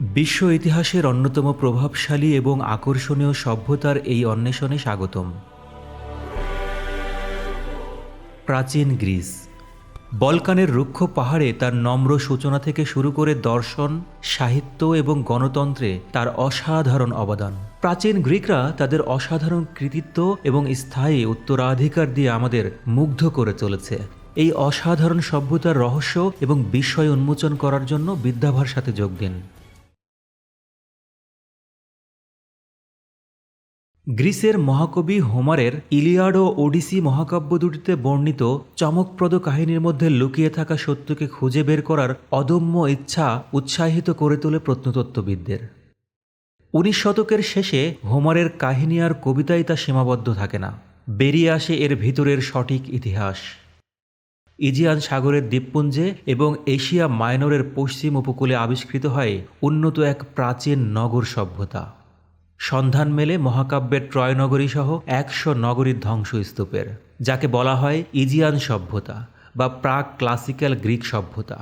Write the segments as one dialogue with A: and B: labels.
A: বিশ্ব ইতিহাসের অন্যতম প্রভাবশালী এবং আকর্ষণীয় সভ্যতার এই অন্বেষণে স্বাগতম। প্রাচীন গ্রিস। বলকানের রুক্ষ পাহাড়ে তার নম্র সূচনা থেকে শুরু করে দর্শন, সাহিত্য এবং গণতন্ত্রে তার অসাধারণ অবদান। প্রাচীন গ্রিকরা তাদের অসাধারণ কৃতিত্ব এবং স্থায়ী উত্তরাধিকার দিয়ে আমাদের মুগ্ধ করে চলেছে। এই অসাধারণ সভ্যতার রহস্য এবং বিস্ময় উন্মোচন করার জন্য বিদ্যাভার সাথে যোগ দিন। গ্রিসের মহাকবি হোমারের ইলিয়াড ও ওডিসি মহাকাব্য দুটিতে বর্ণিত চমকপ্রদ কাহিনীর মধ্যে লুকিয়ে থাকা সত্যকে খুঁজে বের করার অদম্য ইচ্ছা উৎসাহিত করে তোলে প্রত্নতত্ত্ববিদদের। উনিশ শতকের শেষে হোমারের কাহিনী আর কবিতায় তা সীমাবদ্ধ থাকে না। বেরিয়ে আসে এর ভিতরের সঠিক ইতিহাস। ইজিয়ান সাগরের দ্বীপপুঞ্জে এবং এশিয়া মাইনরের পশ্চিম উপকূলে আবিষ্কৃত হয় উন্নত এক প্রাচীন নগর সভ্যতা। সন্ধান মেলে মহাকাব্যের ট্রয় নগরী সহ একশো নগরীর ধ্বংসস্তূপের, যাকে বলা হয় ইজিয়ান সভ্যতা বা প্রাক ক্লাসিক্যাল গ্রিক সভ্যতা।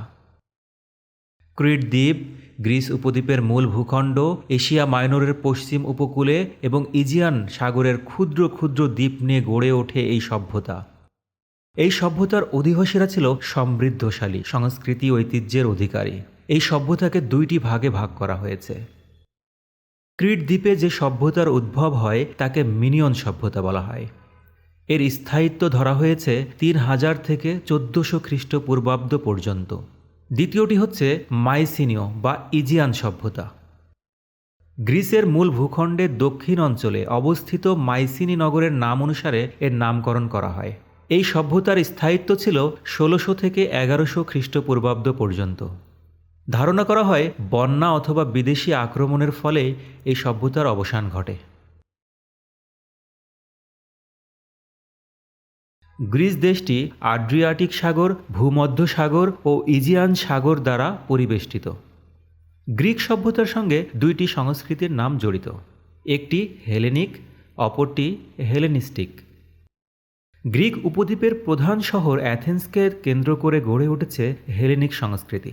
A: ক্রিট দ্বীপ গ্রিস উপদ্বীপের মূল ভূখণ্ড, এশিয়া মাইনরের পশ্চিম উপকূলে এবং ইজিয়ান সাগরের ক্ষুদ্র ক্ষুদ্র দ্বীপ নিয়ে গড়ে ওঠে এই সভ্যতা। এই সভ্যতার অধিবাসীরা ছিল সমৃদ্ধশালী, সংস্কৃতি ঐতিহ্যের অধিকারী। এই সভ্যতাকে দুইটি ভাগে ভাগ করা হয়েছে। ক্রিট দ্বীপে যে সভ্যতার উদ্ভব হয়, তাকে মিনিয়ন সভ্যতা বলা হয়। এর স্থায়িত্ব ধরা হয়েছে তিন হাজার থেকে চোদ্দশো খ্রিস্টপূর্বাব্দ পর্যন্ত। দ্বিতীয়টি হচ্ছে মাইসিনীয় বা ইজিয়ান সভ্যতা। গ্রিসের মূল ভূখণ্ডের দক্ষিণ অঞ্চলে অবস্থিত মাইসিনি নগরের নাম অনুসারে এর নামকরণ করা হয়। এই সভ্যতার স্থায়িত্ব ছিল ষোলোশো থেকে এগারোশো খ্রিস্টপূর্বাব্দ পর্যন্ত। ধারণা করা হয়, বন্যা অথবা বিদেশি আক্রমণের ফলে এই সভ্যতার অবসান ঘটে। গ্রিস দেশটি আড্রিয়াটিক সাগর, ভূমধ্য সাগর ও ইজিয়ান সাগর দ্বারা পরিবেষ্টিত। গ্রিক সভ্যতার সঙ্গে দুইটি সংস্কৃতির নাম জড়িত। একটি হেলেনিক, অপরটি হেলেনিস্টিক। গ্রিক উপদ্বীপের প্রধান শহর অ্যাথেন্সকে কেন্দ্র করে গড়ে উঠেছে হেলেনিক সংস্কৃতি।